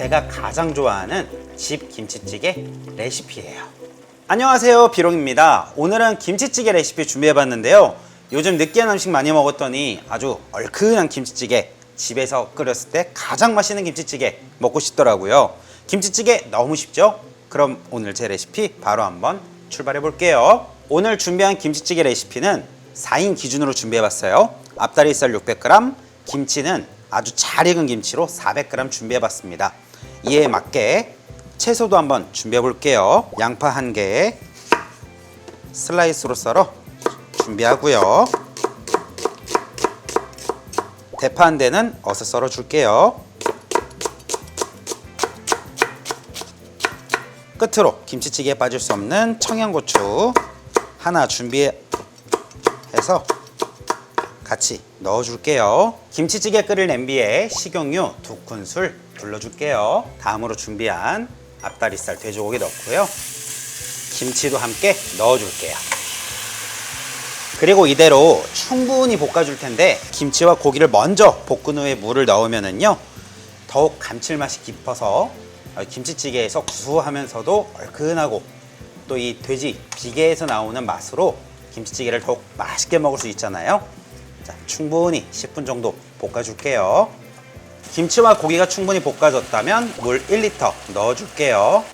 제가 가장 좋아하는 집 김치찌개 레시피예요. 안녕하세요, 비롱입니다. 오늘은 김치찌개 레시피 준비해봤는데요. 요즘 느끼한 음식 많이 먹었더니 아주 얼큰한 김치찌개 집에서 끓였을 때 가장 맛있는 김치찌개 먹고 싶더라고요. 김치찌개 너무 쉽죠? 그럼 오늘 제 레시피 바로 한번 출발해 볼게요. 오늘 준비한 김치찌개 레시피는 4인 기준으로 준비해봤어요. 앞다리살 600g, 김치는 아주 잘 익은 김치로 400g 준비해봤습니다. 이에 맞게 채소도 한번 준비해 볼게요. 양파 한 개, 슬라이스로 썰어 준비하고요. 대파 한 대는 어서 썰어 줄게요. 끝으로 김치찌개에 빠질 수 없는 청양고추 하나 준비해서 같이 넣어줄게요. 김치찌개 끓일 냄비에 식용유 두 큰술 둘러줄게요. 다음으로 준비한 앞다리살 돼지고기 넣고요. 김치도 함께 넣어줄게요. 그리고 이대로 충분히 볶아줄 텐데 김치와 고기를 먼저 볶은 후에 물을 넣으면은요 더욱 감칠맛이 깊어서 김치찌개에서 구수하면서도 얼큰하고 또 이 돼지 비계에서 나오는 맛으로 김치찌개를 더욱 맛있게 먹을 수 있잖아요. 자, 충분히 10분 정도 볶아줄게요. 김치와 고기가 충분히 볶아졌다면 물 1리터 넣어줄게요.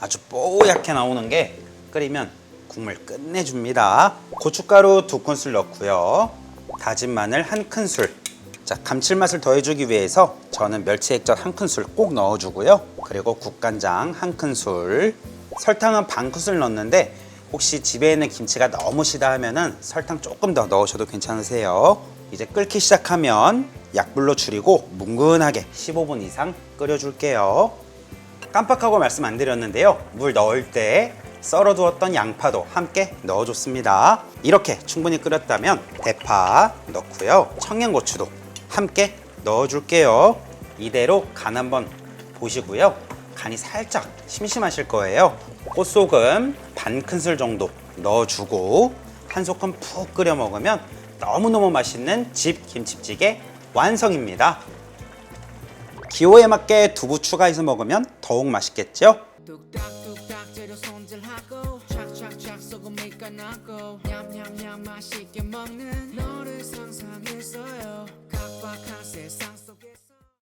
아주 뽀얗게 나오는 게 끓이면 국물 끝내줍니다. 고춧가루 두 큰술 넣고요. 다진 마늘 한 큰술. 자, 감칠맛을 더해주기 위해서 저는 멸치 액젓 한 큰술 꼭 넣어주고요. 그리고 국간장 한 큰술. 설탕은 반 큰술 넣는데 혹시 집에 있는 김치가 너무 시다 하면은 설탕 조금 더 넣으셔도 괜찮으세요. 이제 끓기 시작하면 약불로 줄이고 뭉근하게 15분 이상 끓여줄게요. 깜빡하고 말씀 안 드렸는데요. 물 넣을 때 썰어두었던 양파도 함께 넣어줬습니다. 이렇게 충분히 끓였다면 대파 넣고요. 청양고추도 함께 넣어줄게요. 이대로 간 한번 보시고요. 간이 살짝 심심하실 거예요. 꽃소금 반 큰술 정도 넣어주고 한 소끔 푹 끓여 먹으면 너무너무 맛있는 집 김치찌개 완성입니다. 기호에 맞게 두부 추가해서 먹으면 더욱 맛있겠죠? 맛있게 먹는 너를 상상했어요 각박한 세상 속에서